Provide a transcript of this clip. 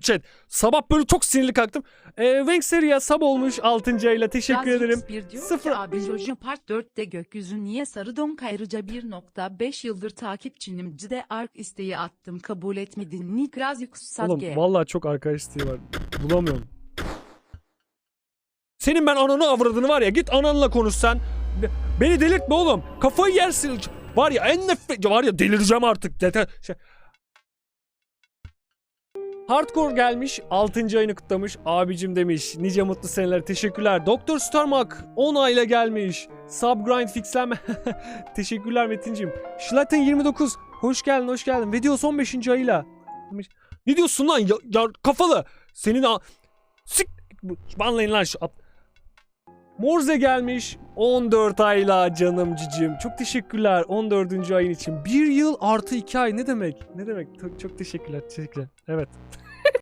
Chat. Sabah böyle çok sinirli kalktım. Ee, Wengseriya sab olmuş 6. ayla teşekkür Yaz ederim. X1 diyor Sıfır- ki abi Jojo Part 4'te gökyüzü niye sarı donk ayrıca 1.5 yıldır takipçinim de ark isteği attım kabul etmedin Nikraz Oğlum Sasuke. vallahi çok arkadaş isteği var. Bulamıyorum. Senin ben ananı avradını var ya git ananla konuş sen. Be- Beni delirtme oğlum. Kafayı yersin. Var ya en nefret var ya delireceğim artık. Şey. Hardcore gelmiş 6. ayını kutlamış abicim demiş nice mutlu seneler teşekkürler Doktor Starmark 10 ayla gelmiş Subgrind fixlenme teşekkürler Metincim Schlatten 29 hoş geldin hoş geldin Videos 15. ayıyla ne diyorsun lan ya, ya kafalı? Senin a... Sik... Banlayın lan şu... Morze gelmiş 14 ayla canım cicim. Çok teşekkürler 14. ayın için. Bir yıl artı 2 ay ne demek? Ne demek? Çok, çok teşekkürler. Teşekkürler. Evet.